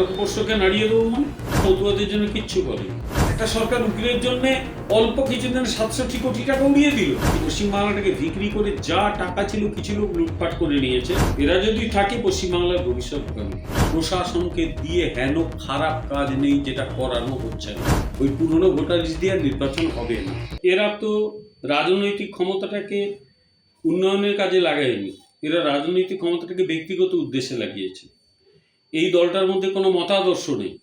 ভারতবর্ষকে নাড়িয়ে দেবো মানে? মতুয়াদের জন্য কিচ্ছু করে একটা সরকার উকিলের জন্য অল্প কিছুদিন সাতষট্টি কোটি টাকা উড়িয়ে দিল। পশ্চিমবাংলাটাকে বিক্রি করে যা টাকা ছিল, কিছু লোক লুটপাট করে নিয়েছে। এরা যদি থাকে, পশ্চিমবাংলার ভবিষ্যৎ কেন প্রশাসনকে দিয়ে হেন খারাপ কাজ নেই যেটা করানো হচ্ছে না। ওই পুরনো ভোটার লিস্ট দিয়ে নির্বাচন হবে না। এরা তো রাজনৈতিক ক্ষমতাটাকে উন্নয়নের কাজে লাগায়নি। এরা রাজনৈতিক ক্ষমতাটাকে ব্যক্তিগত উদ্দেশ্যে লাগিয়েছে। এই দলটার মধ্যে কোনো মতাদর্শ নেই।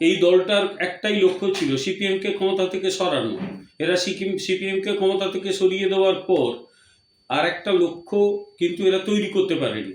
এই দলটার একটাই লক্ষ্য ছিল সিপিএমকে ক্ষমতা থেকে সরানো। এরা সিকিম, সিপিএমকে ক্ষমতা থেকে সরিয়ে দেওয়ার পর আর একটা লক্ষ্য কিন্তু এরা তৈরি করতে পারেনি।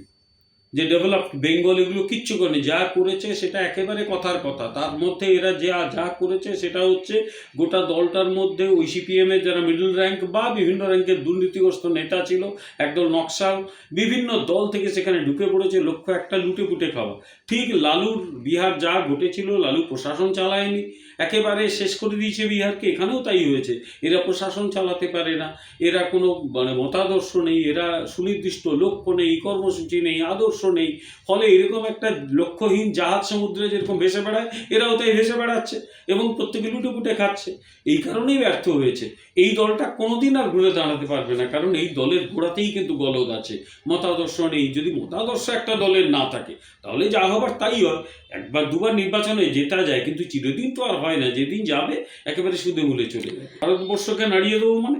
যে ডেভেলপড বেঙ্গল এগুলো কিচ্ছু করেনি। যা করেছে সেটা একেবারে কথার কথা। তার মধ্যে এরা যা যা করেছে সেটা হচ্ছে গোটা দলটার মধ্যে ওই সিপিএমের যারা মিডল র্যাঙ্ক বা বিভিন্ন র্যাঙ্কের দুর্নীতিগ্রস্ত নেতা ছিল, একদল নকশাল, বিভিন্ন দল থেকে সেখানে ঢুকে পড়েছে, লক্ষ্য একটা লুটে পুটে খাওয়া। ঠিক লালুর বিহার যা ঘটেছিল, লালু প্রশাসন চালায়নি। একেবারে শেষ করে দিয়েছে বিহারকে, এখানেও তাই হয়েছে। এরা প্রশাসন চালাতে পারে না, এরা কোনো মানে মতাদর্শ নেই, এরা সুনির্দিষ্ট লক্ষ্য নেই, কর্মসূচি নেই, আদর্শ নেই। ফলে এরকম একটা লক্ষ্যহীন জাহাজ সমুদ্রে যেরকম ভেসে বেড়ায়, এরাও তাই ভেসে বেড়াচ্ছে এবং প্রত্যেকে লুটে পুটে খাচ্ছে। এই কারণেই ব্যর্থ হয়েছে। এই দলটা কোনোদিন আর ঘুরে দাঁড়াতে পারবে না, কারণ এই দলের গোড়াতেই কিন্তু গলদ আছে। মতাদর্শ নেই, যদি মতাদর্শ একটা দলের না থাকে, তাহলে যা হবার তাই হয়। একবার দুবার নির্বাচনে জেতা যায়, কিন্তু চিরদিন তো আর হয় না, যেদিন যাবে একেবারে সুদে মূলে চলে যাবে। ভারতবর্ষকে নাড়িয়ে দেবো মানে?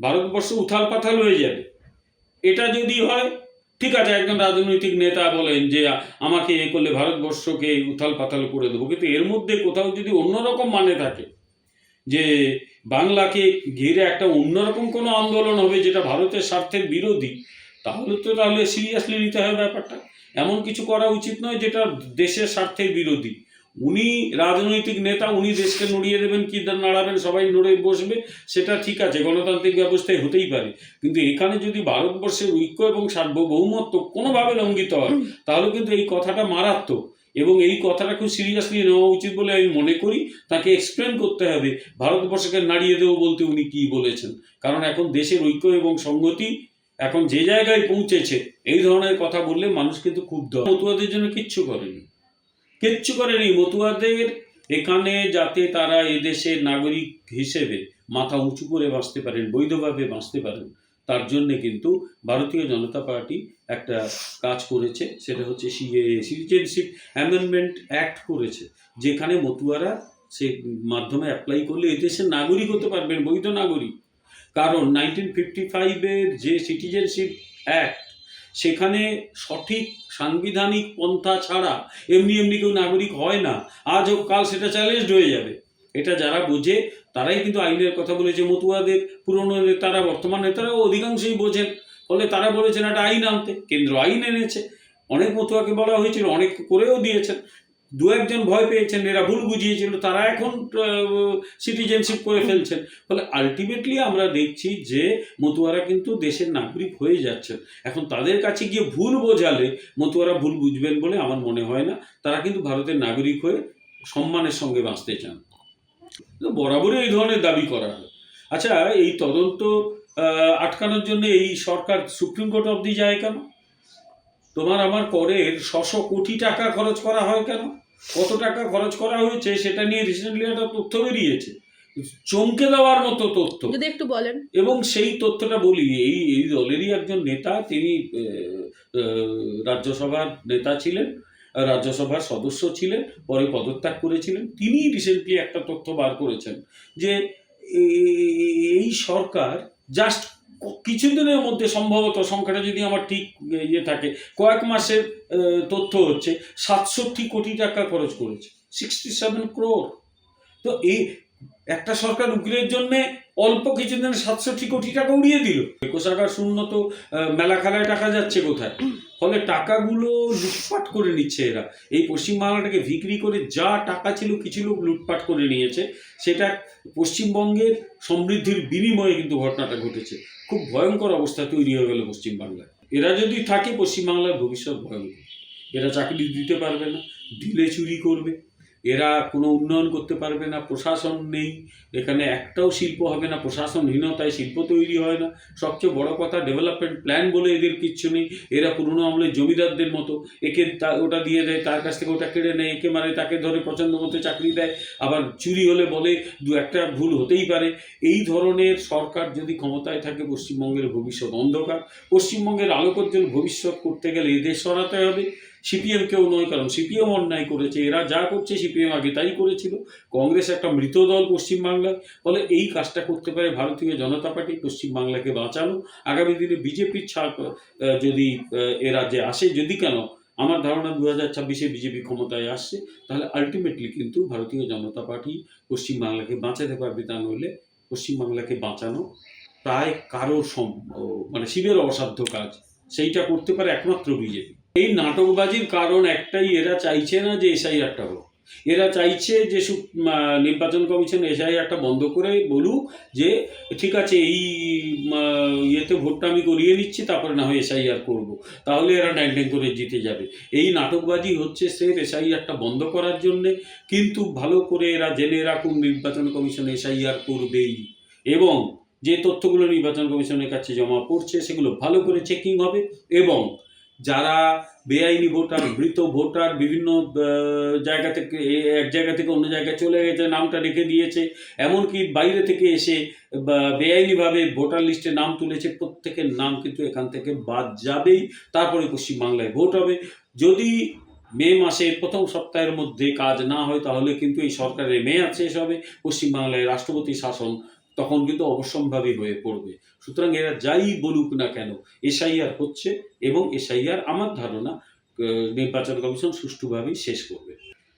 ভারতবর্ষ উথাল পাথাল হয়ে যাবে। এটা যদি হয়, ঠিক আছে, একজন রাজনৈতিক নেতা বলেন যে, আমাকে এ করলে ভারতবর্ষকে উথাল পাথাল করে দেবো। কিন্তু এর মধ্যে কোথাও যদি অন্যরকম মানে থাকে, যে বাংলাকে ঘিরে একটা অন্যরকম কোনো আন্দোলন হবে যেটা ভারতের স্বার্থের বিরোধী, তাহলে তো তাহলে সিরিয়াসলি নিতে হবে ব্যাপারটা। এমন কিছু করা উচিত নয় যেটা দেশের স্বার্থের বিরোধী। উনি রাজনৈতিক নেতা, উনি দেশকে নড়িয়ে দেবেন কি নাড়াবেন, সবাই নড়ে বসবে, সেটা ঠিক আছে, গণতান্ত্রিক ব্যবস্থায় হতেই পারে। কিন্তু এখানে যদি ভারতবর্ষের ঐক্য এবং সার্বভৌমত্ব কোনোভাবে লঙ্ঘিত হয়, তাহলে কিন্তু এই কথাটা মারাত্মক। এবং এই কথাটা খুব সিরিয়াসলি নেওয়া উচিত বলে আমি মনে করি, তাকে এক্সপ্লেন করতে হবে, ভারতবর্ষকে নাড়িয়ে দেবো বলতে উনি কি বলেছেন। কারণ এখন দেশের ঐক্য এবং সংগতি এখন যে জায়গায় পৌঁছেছে, এই ধরনের কথা বললে মানুষ কিন্তু খুব মতুয়াদের জন্য কিচ্ছু করেনি। কিচ্ছু করেনি। মতুয়াদের এখানে যাতে তারা এদেশের নাগরিক হিসেবে মাথা উঁচু করে বাঁচতে পারেন, বৈধভাবে বাঁচতে পারেন, তার জন্যে কিন্তু ভারতীয় জনতা পার্টি একটা কাজ করেছে। সেটা হচ্ছে সিএ, সিটিজেনশিপ অ্যামেন্ডমেন্ট অ্যাক্ট করেছে, যেখানে মতুয়ারা সে মাধ্যমে অ্যাপ্লাই করলে এদেশের নাগরিক হতে পারবেন, বৈধ নাগরিক। কারণ নাইনটিন ফিফটি ফাইভের যে সিটিজেনশিপ অ্যাক্ট সেখানে সঠিক সাংবিধানিক পন্থা ছাড়া এমনি এমনি কেউ নাগরিক হয় না। আজ হোক, কাল সেটা চ্যালেঞ্জ হয়ে যাবে। এটা যারা বোঝে, তারাই কিন্তু আইনের কথা বলেছে। মতুয়াদের, পুরনো নেতারা, বর্তমান নেতারাও অধিকাংশই বোঝেন। ফলে তারা বলেছেন একটা আইন আনতে। কেন্দ্র আইন এনেছে। অনেক মতুয়াকে বলা হয়েছিল, অনেক করেও দিয়েছেন। দু একজন ভয় পেয়েছেন, এরা ভুল বুঝিয়েছিল, তারা এখন সিটিজেনশিপ করে ফেলছেন। ফলে আলটিমেটলি আমরা দেখছি যে মতুয়ারা কিন্তু দেশের নাগরিক হয়ে যাচ্ছেন এখন তাদের কাছে গিয়ে ভুল বোঝালে মতুয়ারা ভুল বুঝবেন বলে আমার মনে হয় না। তারা কিন্তু ভারতের নাগরিক হয়ে সম্মানের সঙ্গে বাঁচতে চান। বরাবরই এই ধরনের দাবি করা হয়। আচ্ছা এই তদন্ত আটকানোর জন্য এই সরকার সুপ্রিম কোর্ট অবধি যায় কেন? তোমার আমার করের ছশো কোটি টাকা খরচ করা হয় কেন? কত টাকা খরচ করা হয়েছে সেটা নিয়ে রিসেন্টলি একটা তথ্য বেরিয়েছে। চমকে দেওয়ার মতো তথ্য। যদি একটু বলেন। এবং সেই তথ্যটা বলি এই এই দলেরই একজন নেতা তিনি রাজ্যসভার নেতা ছিলেন রাজ্যসভার সদস্য ছিলেন পরে পদত্যাগ করেছিলেন। তিনি রিসেন্টলি একটা তথ্য বার করেছেন যে এই সরকার জাস্ট কিছুদিনের মধ্যে সম্ভবত সংখ্যাটা যদি আমার ঠিক ইয়ে থাকে, কয়েক মাসের তথ্য হচ্ছে সাতষট্টি কোটি টাকা খরচ করেছে সিক্সটি সেভেন ক্রোর তো এই একটা সরকার উকিলের জন্য অল্প কিছুদিন সাতষট্টি কোটি টাকা উড়িয়ে দিল। কোষাগার শূন্য তো মেলা খেলায় টাকা যাচ্ছে কোথায়? ফলে টাকাগুলো লুটপাট করে নিচ্ছে এরা। এই পশ্চিমবাংলাটাকে বিক্রি করে যা টাকা ছিল, কিছু লোক লুটপাট করে নিয়েছে, সেটা পশ্চিমবঙ্গের সমৃদ্ধির বিনিময়ে কিন্তু ঘটনাটা ঘটেছে। খুব ভয়ঙ্কর অবস্থা তৈরি হয়ে গেল পশ্চিমবাংলায়। এরা যদি থাকে, পশ্চিমবাংলার ভবিষ্যৎ ভয়ঙ্কর। এরা চাকরি দিতে পারবে না দিলে চুরি করবে। এরা কোনো উন্নয়ন করতে পারবে না, প্রশাসন নেই, এখানে একটাও শিল্প হবে না, প্রশাসনহীনতায় শিল্প তৈরি হয় না। সবচেয়ে বড় কথা ডেভেলপমেন্ট প্ল্যান বলে এদের কিচ্ছু নেই, এরা পুরনো আমলের জমিদারদের মতো, একে তা- ওটা দিয়ে দেয়, তার কাছ থেকে ওটা কেড়ে নেয়, একে মারে, তাকে ধরে পছন্দ মতো চাকরি দেয়, আবার চুরি হলে বলে দু একটা ভুল হতেই পারে। এই ধরনের সরকার যদি ক্ষমতায় থাকে, পশ্চিমবঙ্গের ভবিষ্যৎ অন্ধকার। পশ্চিমবঙ্গের আলোকোজ্জ্বল ভবিষ্যৎ করতে গেলে এদের সরাতে হবে। সিপিএম কেউ নয়, কারণ সিপিএম অন্যায় করেছে। এরা যা করছে সিপিএম আগে তাই করেছিল। কংগ্রেস একটা মৃত দল পশ্চিমবাংলায়। ফলে এই কাজটা করতে পারে ভারতীয় জনতা পার্টি পশ্চিমবাংলাকে বাঁচানো আগামী দিনে বিজেপির ছাড় যদি এ রাজ্যে আসে, যদি কেন? আমার ধারণা দু হাজার ছাব্বিশে বিজেপি ক্ষমতায় আসছে, তাহলে আলটিমেটলি কিন্তু ভারতীয় জনতা পার্টি পশ্চিমবাংলাকে বাঁচাতে পারবে তা নইলে পশ্চিমবাংলাকে বাঁচানো প্রায় কারও সম মানে শিবের অসাধ্য কাজ। সেইটা করতে পারে একমাত্র বিজেপি। এই নাটকবাজির কারণ একটাই, এরা চাইছে না যে এসআইআরটা হোক। এরা চাইছে যে নির্বাচন কমিশন এসআইআরটা বন্ধ করে বলুক যে, ঠিক আছে, এই ইয়েতে ভোটটা আমি করিয়ে নিচ্ছি, তারপরে না হয় এসআইআর করব। তাহলে এরা ড্যাং ড্যাং করে জিতে যাবে। এই নাটকবাজি হচ্ছে স্রেফ এসআইআরটা বন্ধ করার জন্যে, কিন্তু ভালো করে এরা জেনে রাখুন নির্বাচন কমিশন এসআইআর করবেই। এবং যে তথ্যগুলো নির্বাচন কমিশনের কাছে জমা পড়ছে, সেগুলো ভালো করে চেকিং হবে এবং যারা বেআইনি ভোটার মৃত ভোটার বিভিন্ন জায়গা থেকে এক জায়গা থেকে অন্য জায়গায় চলে গেছে নামটা রেখে দিয়েছে। এমনকি বাইরে থেকে এসে বেআইনিভাবে ভোটার লিস্টে নাম তুলেছে প্রত্যেকের নাম কিন্তু এখান থেকে বাদ যাবেই। তারপরে পশ্চিমবাংলায় ভোট হবে। যদি মে মাসের প্রথম সপ্তাহের মধ্যে কাজ না হয় তাহলে কিন্তু এই সরকারের মেয়াদ শেষ হবে। পশ্চিমবাংলায় রাষ্ট্রপতি শাসন তখন কিন্তু অবশ্যম্ভাবী হয়ে পড়বে। সুতরাং এরা যাই বলুক না কেন, এসআইআর হচ্ছে এবং এসআইআর আমার ধারণা নির্বাচন কমিশন সুষ্ঠুভাবেই শেষ করবে।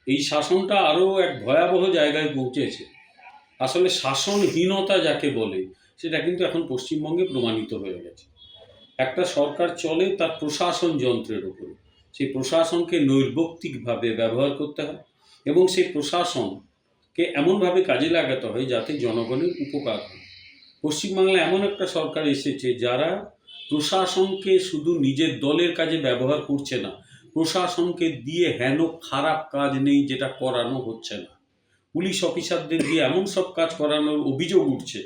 এই শাসনটা আরও এক ভয়াবহ জায়গায় পৌঁছেছে। আসলে শাসনহীনতা যাকে বলে, সেটা কিন্তু এখন পশ্চিমবঙ্গে প্রমাণিত হয়ে গেছে। একটা সরকার চলে তার প্রশাসন যন্ত্রের উপরে। সেই প্রশাসনকে নৈর্বক্তিকভাবে ব্যবহার করতে হয় এবং সেই প্রশাসনকে এমনভাবে কাজে লাগাতে হয় যাতে জনগণের উপকার হয়। পশ্চিমবাংলায় এমন একটা সরকার এসেছে যারা প্রশাসনকে শুধু নিজের দলের কাজে ব্যবহার করছে না প্রশাসনকে দিয়ে হেন খারাপ কাজ নেই যেটা করানো হচ্ছে না। পুলিশ অফিসারদের দিয়ে এমন সব কাজ করানোর অভিযোগ উঠছে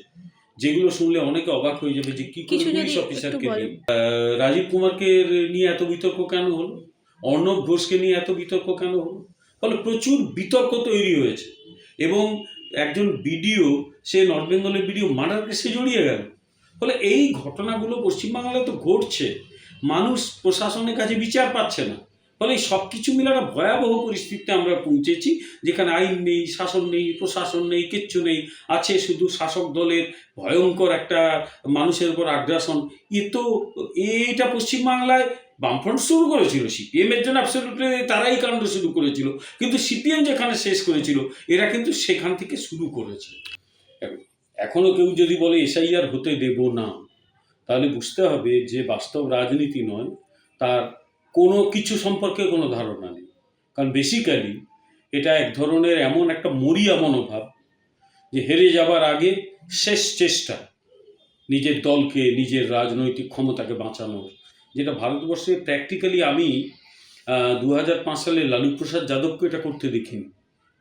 যেগুলো শুনলে অনেকে অবাক হয়ে যাবে যে কি করে পুলিশ অফিসারকে আহ, রাজীব কুমারকে নিয়ে এত বিতর্ক কেন হলো? অর্ণব ঘোষকে নিয়ে এত বিতর্ক কেন হলো? ফলে প্রচুর বিতর্ক তৈরি হয়েছে এবং একজন বিডিও সে নর্থ বেঙ্গলের বিডিও মার্ডার কেসে জড়িয়ে গেল। ফলে এই ঘটনাগুলো পশ্চিমবাংলায় তো ঘটছে। মানুষ প্রশাসনের কাছে বিচার পাচ্ছে না। ফলে সব কিছু মিলে একটা ভয়াবহ পরিস্থিতিতে আমরা পৌঁছেছি, যেখানে আইন নেই, শাসন নেই, প্রশাসন নেই, কিচ্ছু নেই, আছে শুধু শাসক দলের ভয়ঙ্কর একটা মানুষের উপর আগ্রাসন। এ তো এইটা পশ্চিমবাংলায় বামফ্রন্ট শুরু করেছিল, সিপিএম এর জন্য অ্যাবসলিউটলি তারাই কাণ্ড শুরু করেছিল। কিন্তু সিপিএম যেখানে শেষ করেছিল, এরা কিন্তু সেখান থেকে শুরু করেছে। এখন- কেউ যদি বলে এসআইআর হতে দেব না, তাহলে বুঝতে হবে যে বাস্তব রাজনীতি নয়, তার কোনো কিছু সম্পর্কে কোনো ধারণা নেই। কারণ বেসিক্যালি এটা এক ধরনের এমন একটা মরিয়া মনোভাব যে হেরে যাবার আগে শেষ চেষ্টা নিজের দলকে, নিজের রাজনৈতিক ক্ষমতাকে বাঁচানোর, যেটা ভারতবর্ষে প্র্যাকটিক্যালি আমি দু হাজার পাঁচ সালে লালু প্রসাদ যাদবকে এটা করতে দেখিনি।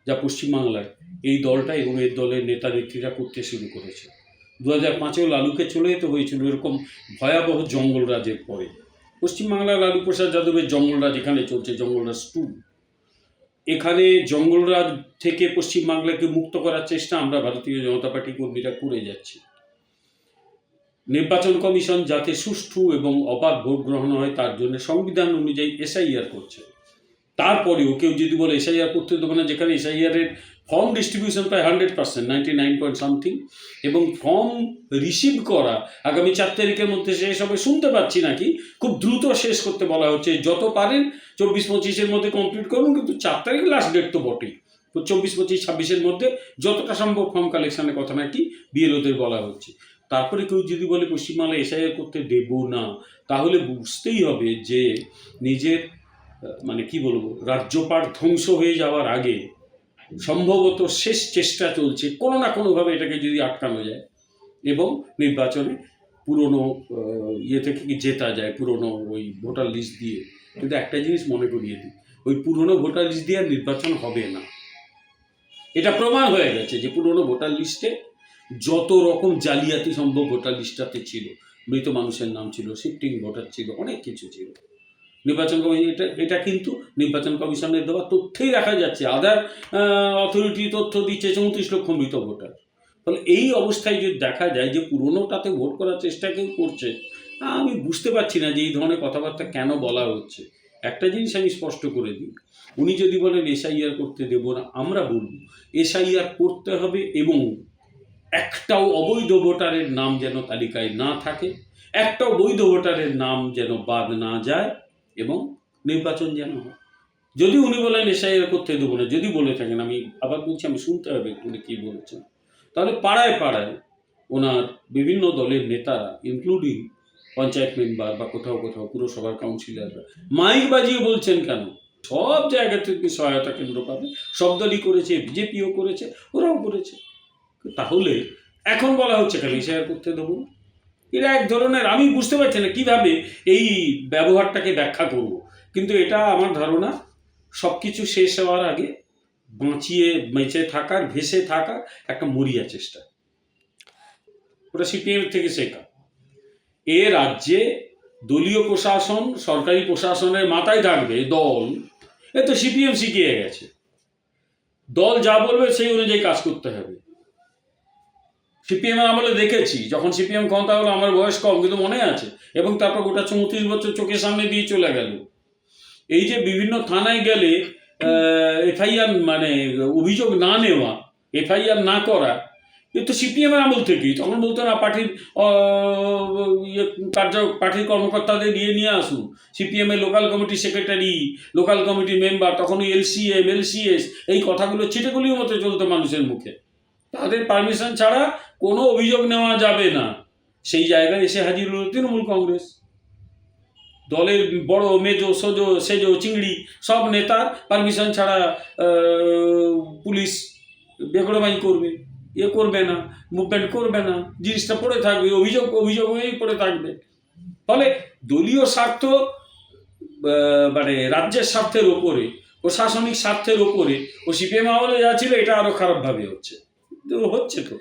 যা পশ্চিমবাংলায় এই দলটা এবং এর দলের নেতা নেত্রীরা করতে শুরু করেছে। দু হাজার পাঁচেও লালুকে চলে যেতে হয়েছিল এরকম ভয়াবহ জঙ্গলরাজের পরে। পশ্চিমবাংলার লালু প্রসাদ যাদবের জঙ্গলরাজ এখানে চলছে জঙ্গলরাজ টু। এখানে জঙ্গলরাজ থেকে পশ্চিমবাংলাকে মুক্ত করার চেষ্টা আমরা ভারতীয় জনতা পার্টি কর্মীরা করে যাচ্ছি। নির্বাচন কমিশন যাতে সুষ্ঠু এবং অবাধ ভোট গ্রহণ হয় তার জন্য সংবিধান অনুযায়ী এসআইআর করছে। তারপরেও কেউ যদি বলে এসআইআর করতে দেবো না, যেখানে এসআইআর এর ফর্ম ডিস্ট্রিবিউশন প্রায় hundred percent ninety nine point something এবং ফর্ম রিসিভ করা আগামী চার তারিখের মধ্যে শেষ হবে শুনতে পাচ্ছি নাকি, খুব দ্রুত শেষ করতে বলা হচ্ছে। যত পারেন চব্বিশ পঁচিশের মধ্যে কমপ্লিট করুন, কিন্তু চার তারিখ লাস্ট ডেট তো বটেই। চব্বিশ পঁচিশ, ছাব্বিশের মধ্যে যতটা সম্ভব ফর্ম কালেকশনের কথা নাকি বিএলওদের বলা হচ্ছে। তারপরে কেউ যদি বলে পশ্চিমবাংলায় এসআইআর করতে দেব না, তাহলে বুঝতেই হবে যে নিজের মানে কি বলব, রাজ্যপাট ধ্বংস হয়ে যাওয়ার আগে সম্ভবত শেষ চেষ্টা চলছে কোনো না কোনোভাবে এটাকে যদি আটকানো যায় এবং নির্বাচনে পুরনো ইয়ে থেকে কি জেতা যায়, পুরনো ওই ভোটার লিস্ট দিয়ে। কিন্তু একটা জিনিস মনে করিয়ে দিই, ওই পুরনো ভোটার লিস্ট দিয়ে নির্বাচন হবে না। এটা প্রমাণ হয়ে গেছে যে পুরনো ভোটার লিস্টে যত রকম জালিয়াতি সম্ভব ভোটার লিস্টটাতে ছিল। মৃত মানুষের নাম ছিল, শিফটিং ভোটার ছিল, অনেক কিছু ছিল। নির্বাচন কমিশন, এটা এটা কিন্তু নির্বাচন কমিশনের দেওয়া তথ্যেই দেখা যাচ্ছে। আদার অথরিটি তথ্য দিচ্ছে চৌত্রিশ লক্ষ মৃত ভোটার। ফলে এই অবস্থায় যদি দেখা যায় যে পুরনোটাতে ভোট করার চেষ্টা কেউ করছে, আমি বুঝতে পারছি না যে এই ধরনের কথাবার্তা কেন বলা হচ্ছে। একটা জিনিস আমি স্পষ্ট করে দিই। উনি যদি বলেন এসআইআর করতে দেবো না, আমরা বলব, এসআইআর করতে হবে এবং একটাও অবৈধ ভোটারের নাম যেন তালিকায় না থাকে, একটাও বৈধ ভোটারের নাম যেন বাদ না যায়। এবং নির্বাচন যেন হয়। যদি উনি বলেন এসআইআর করতে দেবো না। যদি বলে থাকেন, আমি আবার বলছি, আমি শুনতে হবে উনি কী বলেছেন। তাহলে পাড়ায় পাড়ায় ওনার বিভিন্ন দলের নেতারা ইনক্লুডিং পঞ্চায়েত মেম্বার বা কোথাও কোথাও পুরসভার কাউন্সিলররা মাইক বাজিয়ে বলছেন কেন? সব জায়গা থেকে সহায়তা কেন্দ্র পাবে। সব দলই করেছে, বিজেপিও করেছে, ওরাও করেছে। তাহলে এখন বলা হচ্ছে কেন শেয়ার করতে দেবো না? এরা এক ধরনের, আমি বুঝতে পারছি না কীভাবে এই ব্যবহারটাকে ব্যাখ্যা করব। কিন্তু এটা আমার ধারণা সব কিছু শেষ হওয়ার আগে বাঁচিয়ে, বেঁচে থাকার, ভেসে থাকার একটা মরিয়া চেষ্টা। ওটা সিপিএম থেকে শেখা। এ রাজ্যে দলীয় প্রশাসন, সরকারি প্রশাসনের মাথায় থাকবে দল। এ তো সিপিএম শিখিয়ে গেছে। দল যা বলবে সেই অনুযায়ী কাজ করতে হবে। সিপিএম আমলে দেখেছি, যখন সিপিএম ক্ষমতা হলো আমার বয়স কম, কিন্তু মনে আছে। এবং তারপর গোটা চৌত্রিশ বছর চোখের সামনে দিয়ে চলে গেল। এই যে বিভিন্ন থানায় গেলে এফআইআর মানে অভিযোগ না নেওয়া, এফআইআর না করা, এ তো সিপিএমের আমল থেকেই। তখন বলতো, না, পার্টির ইয়ে কার্য, পার্টির কর্মকর্তাদের নিয়ে নিয়ে আসুন। সিপিএমের local committee secretary, local committee member তখন এলসিএম এলসিএস এই কথাগুলো ছিটেগুলির মতো চলতো মানুষের মুখে। তাদের পারমিশন ছাড়া কোনো অভিযোগ নেওয়া যাবে না। সেই জায়গায় এসে হাজির হলো তৃণমূল কংগ্রেস। দলের বড় মেজো, সোজো, সেজো, চিংড়ি সব নেতার পারমিশন ছাড়া পুলিশ বেগড়বাই করবে। এ করবে না মুভমেন্ট করবে না, জিনিসটা পড়ে থাকবে, অভিযোগ অভিযোগ হয়েই পড়ে থাকবে। ফলে দলীয় স্বার্থ মানে রাজ্যের স্বার্থের ওপরে, প্রশাসনিক স্বার্থের ওপরে ও সিপিএম আমলে যা ছিল এটা আরও খারাপভাবে হচ্ছে। হচ্ছে তো।